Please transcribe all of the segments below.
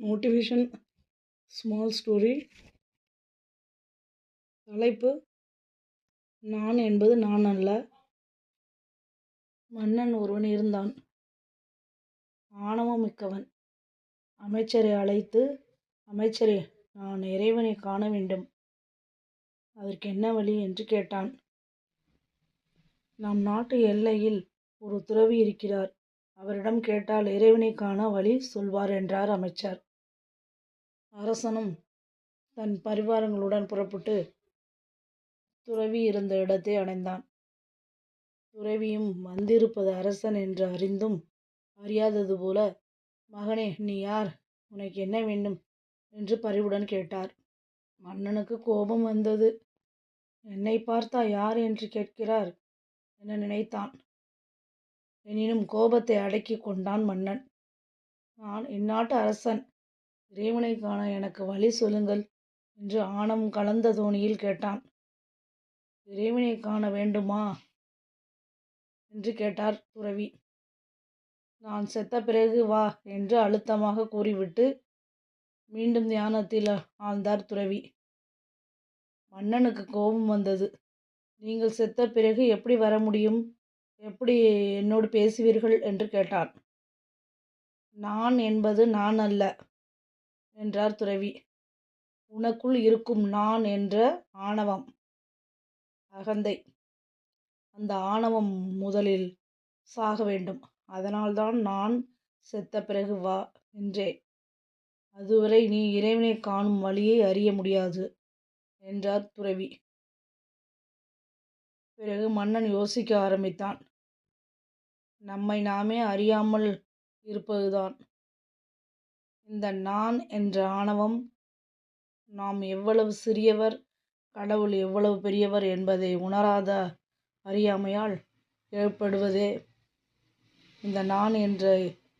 Motivation small story. தலைப்பு நான் என்பது நான் அல்ல. மன்னன் ஒருவன் இருந்தான். ஆணவம் மிக்கவன். அமைச்சரை அழைத்து அமைச்சரே நான் இறைவனை காண வேண்டும். அதற்கு என்ன வழி? என்று கேட்டான். நம் நாட்டு எல்லையில் ஒரு துறவி இருக்கிறார். அவரிடம் கேட்டால் இறைவனை காண வழி சொல்வார் என்றார் அமைச்சர். அரசனும் தன் பரிவாரங்களுடன் புறப்பட்டு துறவி இருந்த இடத்தை அடைந்தான். துறவியும் வந்திருப்பது அரசன் என்று அறிந்தும் அறியாதது போல மகனே நீ யார்? உனக்கு என்ன வேண்டும்? என்று பரிவுடன் கேட்டார். மன்னனுக்கு கோபம் வந்தது. என்னை பார்த்தா யார் என்று கேட்கிறார்? என நினைத்தான். எனினும் கோபத்தை அடக்கி கொண்டான் மன்னன். நான் இந்நாட்டு அரசன். இறைவனை காண எனக்கு வழி சொல்லுங்கள் என்று ஆணம் கலந்த தோணியில் கேட்டான். இறைவனை காண வேண்டுமா? என்று கேட்டார் துறவி. நான் செத்த பிறகு வா என்று அழுத்தமாக கூறிவிட்டு மீண்டும் தியானத்தில் ஆழ்ந்தார் துறவி. மன்னனுக்கு கோபம் வந்தது. நீங்கள் செத்த பிறகு எப்படி வர முடியும்? எப்படி என்னோடு பேசுவீர்கள்? என்று கேட்டான். நான் என்பது நான் அல்ல. என்றார் துறவி. உனக்குள் இருக்கும் நான் என்ற ஆணவம். அகந்தை. அந்த ஆணவம் முதலில் சாக வேண்டும். அதனால்தான் நான் செத்த பிறகு வா என்றேன் அதுவரை நீ இறைவனை காணும் வழியை அறிய முடியாது என்றார் துறவி. பிறகு மன்னன் யோசிக்க ஆரம்பித்தான். நம்மை நாமே அறியாமல் இருப்பதுதான். இந்த நான் என்ற ஆணவம் நாம் எவ்வளவு சிறியவர் கடவுள் எவ்வளவு பெரியவர் என்பதை உணராத அறியாமையால் ஏற்படுவதே. இந்த நான் என்ற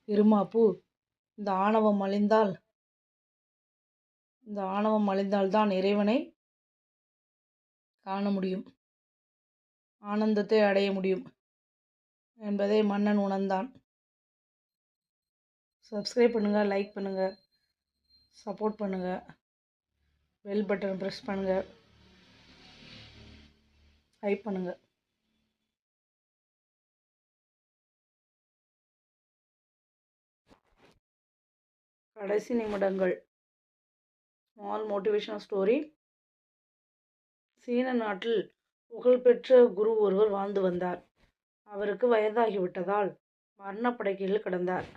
இருமாப்பு இந்த ஆணவம் அழிந்தால் இந்த ஆணவம் அழிந்தால்தான் இறைவனை காண முடியும் ஆனந்தத்தை அடைய முடியும் என்பதை மன்னன் உணர்ந்தான். சப்ஸ்கிரைப் பண்ணுங்கள் லைக் பண்ணுங்கள் சப்போர்ட் பண்ணுங்கள் பெல் பட்டன் ப்ரெஸ் பண்ணுங்கள் ஹைப் பண்ணுங்கள் கடைசி நிமிடங்கள். ஸ்மால் மோட்டிவேஷனல் ஸ்டோரி சீன நாட்டில் புகழ்பெற்ற குரு ஒருவர் வாழ்ந்து வந்தார். அவருக்கு வயதாகிவிட்டதால் மரணப்படுக்கையில் கிடந்தார்.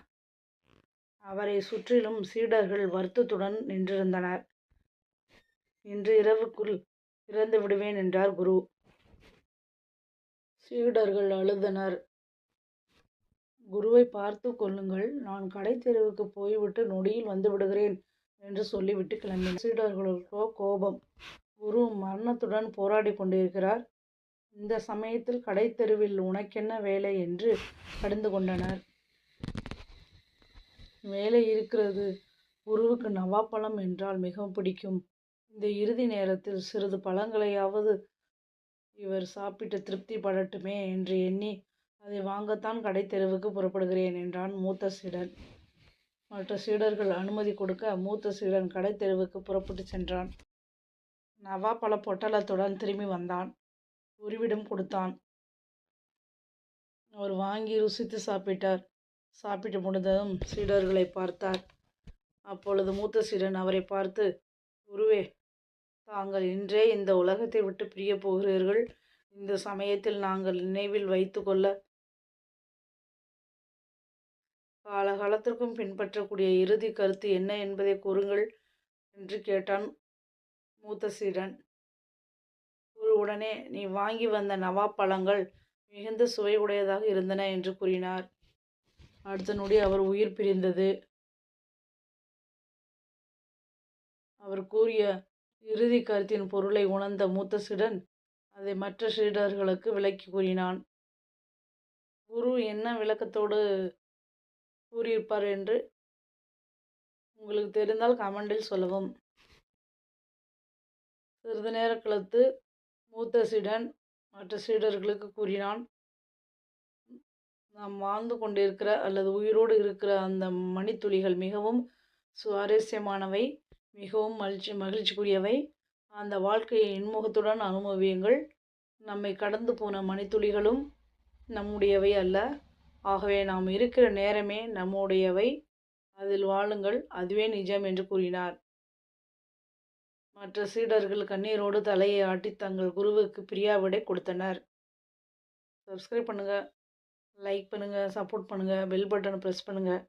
அவரை சுற்றிலும் சீடர்கள் வருத்தத்துடன் நின்றிருந்தனர். இன்று இரவுக்குள் இறந்து விடுவேன் என்றார் குரு. சீடர்கள் அழுதனர். குருவை பார்த்து கொள்ளுங்கள் நான் கடை தெருவுக்கு போய்விட்டு நொடியில் வந்து விடுகிறேன் என்று சொல்லிவிட்டு கிளம்பினார். சீடர்களுக்கோ கோபம். குரு மரணத்துடன் போராடி கொண்டிருக்கிறார். இந்த சமயத்தில் கடைத்தெருவில் உனக்கென்ன வேலை என்று கடிந்து கொண்டனர். வேலை இருக்கிறது. குருவுக்கு நவாப்பழம் என்றால் மிகவும் பிடிக்கும். இந்த இறுதி நேரத்தில் சிறிது பழங்களையாவது இவர் சாப்பிட்டு திருப்தி படட்டுமே என்று எண்ணி அதை வாங்கத்தான் கடை தெருவுக்கு புறப்படுகிறேன் என்றான் மூத்த சீடன். மற்ற சீடர்கள் அனுமதி கொடுக்க மூத்த சீடன் கடை தெருவுக்கு புறப்பட்டு சென்றான். நவாப்பழ பொட்டலத்துடன் திரும்பி வந்தான். குருவிடம் கொடுத்தான். அவர் வாங்கி ருசித்து சாப்பிட்டார். சாப்பிட்டு முடிந்ததும் சீடர்களை பார்த்தார். அப்பொழுது மூத்த சீடன் அவரை பார்த்து குருவே தாங்கள் இன்றே இந்த உலகத்தை விட்டு பிரிய போகிறீர்கள். இந்த சமயத்தில் நாங்கள் நினைவில் வைத்துக்கொள்ள காலகாலத்திற்கும் பின்பற்றக்கூடிய இறுதி கருத்து என்ன என்பதை கூறுங்கள் என்று கேட்டான் மூத்த சீடன். குரு உடனே நீ வாங்கி வந்த நவாப் பழங்கள் மிகுந்த சுவை உடையதாக இருந்தன என்று கூறினார். அடுத்த நொடி அவர் உயிர் பிரிந்தது. அவர் கூறிய இறுதி கருத்தின் பொருளை உணர்ந்த மூத்த சீடன் அதை மற்ற சீடர்களுக்கு விளக்கி கூறினான். குரு என்ன விளக்கத்தோடு கூறியிருப்பார் என்று உங்களுக்கு தெரிந்தால் கமெண்டில் சொல்லவும். சிறிது நேர கழித்து மூத்த சீடன் மற்ற சீடர்களுக்கு கூறினான். நாம் வாழ்ந்து கொண்டிருக்கிற அல்லது உயிரோடு இருக்கிற அந்த மணித்துளிகள் மிகவும் சுவாரஸ்யமானவை மிகவும் மகிழ்ச்சி மகிழ்ச்சிக்குரியவை. அந்த வாழ்க்கையை இன்முகத்துடன் அனுபவியுங்கள். நம்மை கடந்து போன மணித்துளிகளும் நம்முடையவை அல்ல. ஆகவே நாம் இருக்கிற நேரமே நம்முடையவை. அதில் வாழுங்கள். அதுவே நிஜம் என்று கூறினார். மற்ற சீடர்கள் கண்ணீரோடு தலையை ஆட்டி தங்கள் குருவுக்கு பிரியாவிடை கொடுத்தனர். சப்ஸ்கிரைப் பண்ணுங்கள் லைக் பண்ணுங்கள் சப்போர்ட் பண்ணுங்கள் பெல் பட்டனை ப்ரெஸ் பண்ணுங்கள்